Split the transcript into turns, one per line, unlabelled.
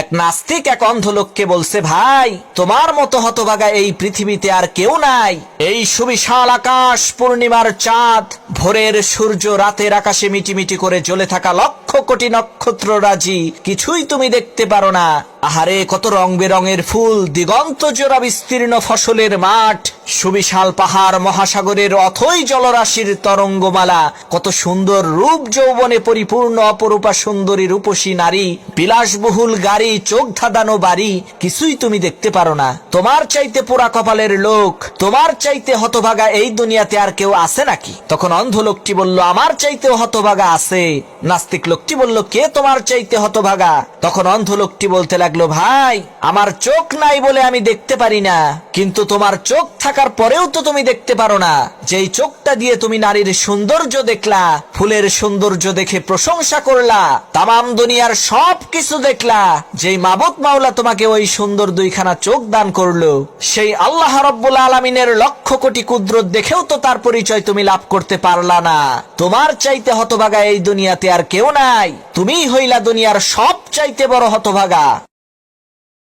এক নাস্তিক, এক অন্ধ লোককে বলছে, ভাই, তোমার মতো হতভাগা এই পৃথিবীতে আর কেউ নাই। এই সুবিশাল আকাশ, পূর্ণিমার চাঁদ, ভোরের সূর্য, রাতের আকাশে মিটিমিটি করে জ্বলে থাকা লক্ষ কোটি নক্ষত্র রাজি কিছুই তুমি দেখতে পারো না। আহারে, কত রং বেরঙের ফুল, দিগন্ত জোড়া বিস্তীর্ণ ফসলের মাঠ, সুবিশাল পাহাড় মহাসাগরের অথই জলরাশির তরঙ্গমালা, কত সুন্দর রূপ যৌবনে পরিপূর্ণ অপরূপা সুন্দরী রূপসী নারী, বিলাসবহুল গাড়ি চোখ ধাঁধানো বাড়ি, কিছুই তুমি দেখতে পারো না। তোমার চাইতে পোড়া কপালের লোক, তোমার চাইতে হতভাগা এই দুনিয়াতে আর কেউ আছে নাকি? তখন অন্ধ লোকটি বলল, আমার চাইতেও হতভাগা আছে। নাস্তিক লোকটি বলল, কে তোমার চাইতে হতভাগা? তখন অন্ধ লোকটি বলতে লাগল, ভাই, আমার চোখ নাই বলে আমি দেখতে পারি না। কিন্তু তোমার চোখ থাকার পরেও তো তুমি দেখতে পারো না। যেই চোখটা দিয়ে তুমি নারীর সৌন্দর্য দেখলা, ফুলের সৌন্দর্য দেখে প্রশংসা করলা, তামাম দুনিয়ার সব কিছু দেখলা, যেই মাবুত মাওলা তোমাকে ওই সুন্দর দুইখানা চোখ দান করল, সেই আল্লাহ রব্বুল আলমিনের লক্ষ কোটি কুদরত দেখেও তো তার পরিচয় তুমি লাভ করতে পারলা না। তোমার চাইতে হতভাগা এই দুনিয়াতে আর কেউ নাই। তুমিই হইলা দুনিয়ার সব চাইতে বড় হতভাগা।